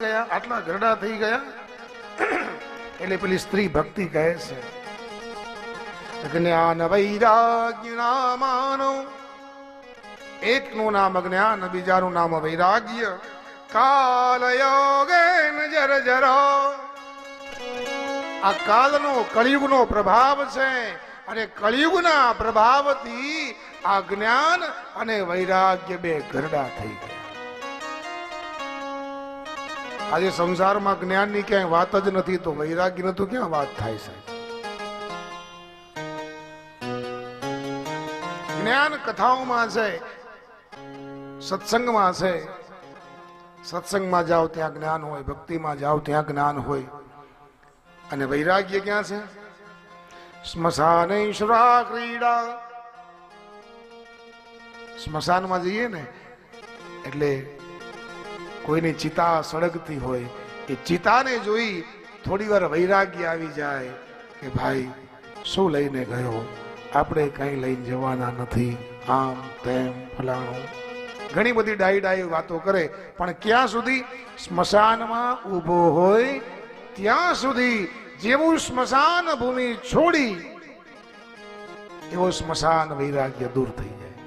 ગયા, આટલા ગરડા થઈ ગયા. એટલે પેલી સ્ત્રી ભક્તિ કહે છે. જ્ઞાન વૈરાગ્યના નામાનો એકનું નામ જ્ઞાન બીજાનું નામ વૈરાગ્ય. કાલ યોગે જર. જરો આ કાલનો કળિયુગનો પ્રભાવ છે અને કળિયુગના પ્રભાવથી આ જ્ઞાન અને વૈરાગ્ય બે ગરડા થઈ ગયા. આજે સંસારમાં જ્ઞાનની ક્યાંય વાત જ નથી તો વૈરાગ્ય તો ક્યાં વાત થાય છે જ્ઞાન કથાઓમાં છે, સત્સંગમાં છે, સત્સંગમાં જાઓ ત્યાં જ્ઞાન હોય, ભક્તિમાં જાઓ ત્યાં જ્ઞાન હોય. અને વૈરાગ્ય ક્યાં છે? સ્મશાન ઈશ્વરા ક્રીડા. સ્મશાનમાં જઈએ ને, એટલે કોઈની ચિતા સળગતી હોય, એ ચિતાને જોઈ થોડી વાર વૈરાગ્ય આવી જાય કે ભાઈ, શું લઈને ગયો? આપણે કઈ લઈને જવાના નથી. આમ તેમ ફલાણું. ઘણી બધી ડાઈ ડાઈ વાતો કરે, પણ ક્યાં સુધી સ્મશાનમાં ઊભો હોય, ત્યાં સુધી જેવું સ્મશાન ભૂમિ છોડી, એવો સ્મશાન વૈરાગ્ય દૂર થઈ જાય.